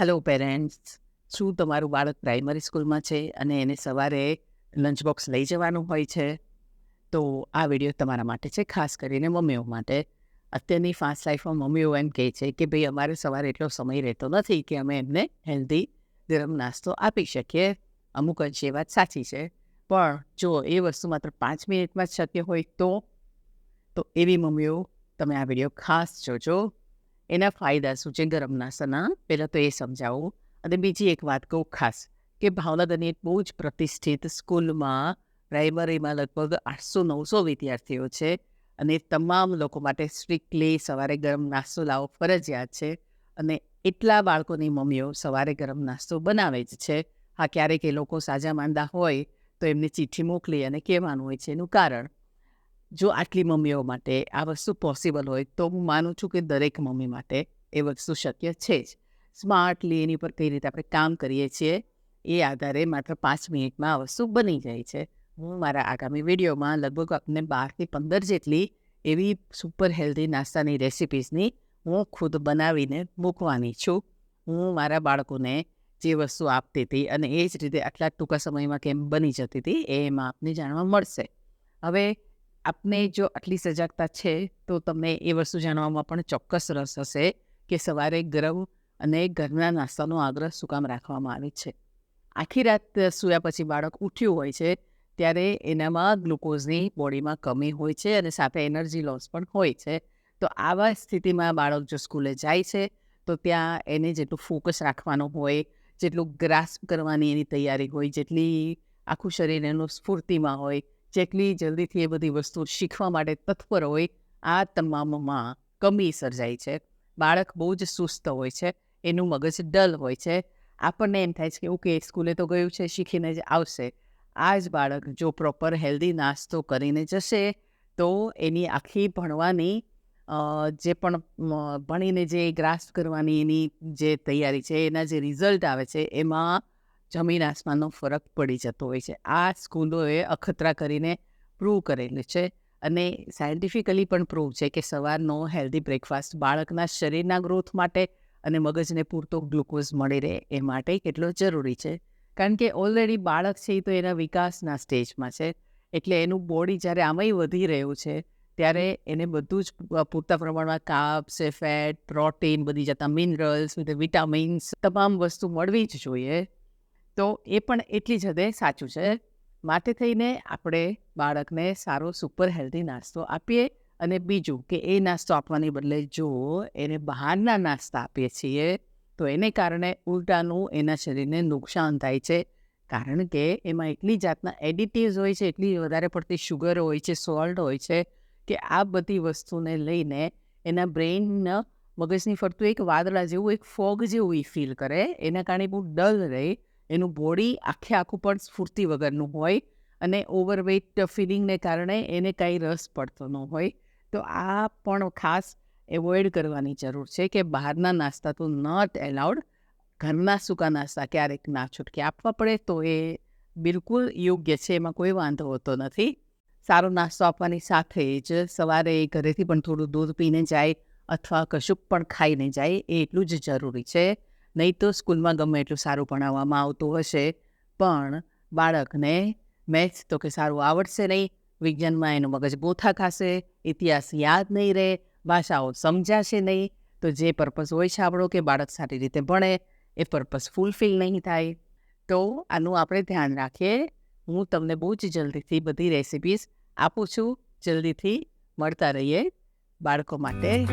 Hello parents શું તમારું બાળક પ્રાઇમરી સ્કૂલમાં છે અને એને સવારે લંચ બોક્સ લઈ જવાનું હોય છે? તો આ વીડિયો તમારા માટે છે, ખાસ કરીને મમ્મીઓ માટે. અત્યારની ફાસ્ટ લાઈફમાં મમ્મીઓ એમ કહે છે કે, ભાઈ, અમારે સવારે એટલો સમય રહેતો નથી કે અમે એમને હેલ્ધી ગરમ નાસ્તો આપી શકીએ. અમુક અંશે એ વાત સાચી છે. પણ જો એ વસ્તુ માત્ર પાંચ મિનિટમાં જ શક્ય હોય તો તો એવી મમ્મીઓ તમે આ વીડિયો ખાસ જોજો. એના ફાયદા શું? છે ગરમ નાસ્તાના, પહેલાં તો એ સમજાવું. અને બીજી એક વાત કહું ખાસ, કે ભાવનગરની એક બહુ જ પ્રતિષ્ઠિત સ્કૂલમાં પ્રાઇમરીમાં લગભગ આઠસો, નવસો વિદ્યાર્થીઓ છે. અને તમામ લોકો માટે સ્ટ્રિક્ટલી સવારે ગરમ નાસ્તો લાવવો ફરજિયાત છે. અને એટલા બાળકોની મમ્મીઓ સવારે ગરમ નાસ્તો બનાવે જ છે. હા, ક્યારેક એ લોકો સાજા માંદા હોય તો એમને ચિઠ્ઠી મોકલી અને કહેવાનું હોય છે એનું કારણ. જો આટલી મમ્મીઓ માટે આ વસ્તુ પોસિબલ હોય, તો હું માનું છું કે દરેક મમ્મી માટે એ વસ્તુ શક્ય છે જ. સ્માર્ટલી એની પર કઈ રીતે આપણે કામ કરીએ છીએ, એ આધારે માત્ર પાંચ મિનિટમાં આ વસ્તુ બની જાય છે. હું મારા આગામી વિડીયોમાં લગભગ આપને બારથી પંદર જેટલી એવી સુપર હેલ્ધી નાસ્તાની રેસિપીઝની હું ખુદ બનાવીને મૂકવાની છું. હું મારા બાળકોને જે વસ્તુ આપતી હતી અને એ જ રીતે આટલા ટૂંકા સમયમાં કેમ બની જતી હતી એમાં આપને જાણવા મળશે. હવે આપને જો આટલી સજાગતા છે, તો તમને એ વસ્તુ જાણવામાં પણ ચોક્કસ રસ હશે કે સવારે ગરમ અને ઘરના નાસ્તાનો આગ્રહ શું કામ રાખવામાં આવે છે. આખી રાત સૂયા પછી બાળક ઉઠ્યું હોય છે, ત્યારે એનામાં ગ્લુકોઝની બોડીમાં કમી હોય છે અને સાથે એનર્જી લોસ પણ હોય છે. તો આવા સ્થિતિમાં બાળક જો સ્કૂલે જાય છે, તો ત્યાં એને જેટલું ફોકસ રાખવાનું હોય, જેટલું ગ્રાસ્પ કરવાની એની તૈયારી હોય, જેટલી આખું શરીર એનું સ્ફૂર્તિમાં હોય જેટલી જલ્દીથી એ બધી વસ્તુ શીખવા માટે તત્પર હોય, આ તમામમાં કમી સર્જાય છે. બાળક બહુ જ સુસ્ત હોય છે, એનું મગજ ડલ હોય છે. આપણને એમ થાય છે કે, ઓકે, સ્કૂલે તો ગયું છે, શીખીને જ આવશે. આ જ બાળક જો પ્રોપર હેલ્ધી નાસ્તો કરીને જશે, તો એની આખી ભણવાની જે પણ ભણીને જે ગ્રાસ્પ કરવાની એની જે તૈયારી છે, એના જે રિઝલ્ટ આવે છે, એમાં જમીન આસમાનનો ફરક પડી જતો હોય છે. આ સ્કૂલોએ અખતરા કરીને પ્રૂવ કરેલું છે અને સાયન્ટિફિકલી પણ પ્રૂવ છે કે સવારનો હેલ્ધી બ્રેકફાસ્ટ બાળકના શરીરના ગ્રોથ માટે અને મગજને પૂરતો ગ્લુકોઝ મળી રહે એ માટે કેટલો જરૂરી છે. કારણ કે ઓલરેડી બાળક છે એ તો એના વિકાસના સ્ટેજમાં છે. એટલે એનું બોડી જ્યારે આમાંય વધી રહ્યું છે, ત્યારે એને બધું જ પૂરતા પ્રમાણમાં કાપ્સ ફેટ પ્રોટીન બધી જતા મિનરલ્સ વિટામિન્સ, તમામ વસ્તુ મળવી જ જોઈએ. તો એ પણ એટલી જ હદે સાચું છે. માટે થઈને આપણે બાળકને સારો સુપર હેલ્ધી નાસ્તો આપીએ અને બીજું કે એ નાસ્તો આપવાની બદલે જો એને બહારના નાસ્તા આપીએ છીએ, તો એને કારણે ઉલટાનું એના શરીરને નુકસાન થાય છે. કારણ કે એમાં એટલી જાતના એડિટિવ્સ હોય છે, એટલી વધારે પડતી શુગર હોય છે સોલ્ટ હોય છે, કે આ બધી વસ્તુને લઈને એના બ્રેઇન મગજની ફરતું એક વાદળા જેવું, એક ફોગ જેવું એ ફીલ કરે. એના કારણે બહુ ડલ રહે એનું બોડી આખે આખું પણ સ્ફૂર્તિ વગરનું હોય અને ઓવરવેઇટ ફિલિંગને કારણે એને કાંઈ રસ પડતો ન હોય. તો આ પણ ખાસ એવોઇડ કરવાની જરૂર છે કે બહારના નાસ્તા તો નોટ એલાઉડ. ઘરના સૂકા નાસ્તા ક્યારેક ના છૂટકે આપવા પડે તો એ બિલકુલ યોગ્ય છે, એમાં કોઈ વાંધો હોતો નથી. સારો નાસ્તો આપવાની સાથે જ સવારે ઘરેથી પણ થોડું દૂધ પીને જાય અથવા કશુંક પણ ખાઈને જાય એ એટલું જ જરૂરી છે. નહીં તો સ્કૂલમાં ગમે એટલું સારું ભણાવવામાં આવતું હશે. પણ બાળકને મેથ્સ તો કે સારું આવડશે નહીં. વિજ્ઞાનમાં એનું મગજ બોથા ખાશે, ઇતિહાસ યાદ નહીં રહે, ભાષાઓ સમજાશે નહીં. તો જે પર્પઝ હોય છે આપણો કે બાળક સારી રીતે ભણે, એ પર્પઝ ફૂલફિલ નહીં થાય. તો આનું આપણે ધ્યાન રાખીએ. હું તમને બહુ જ જલ્દીથી બધી રેસિપીઝ આપું છું. જલ્દીથી મળતા રહીએ બાળકો માટે.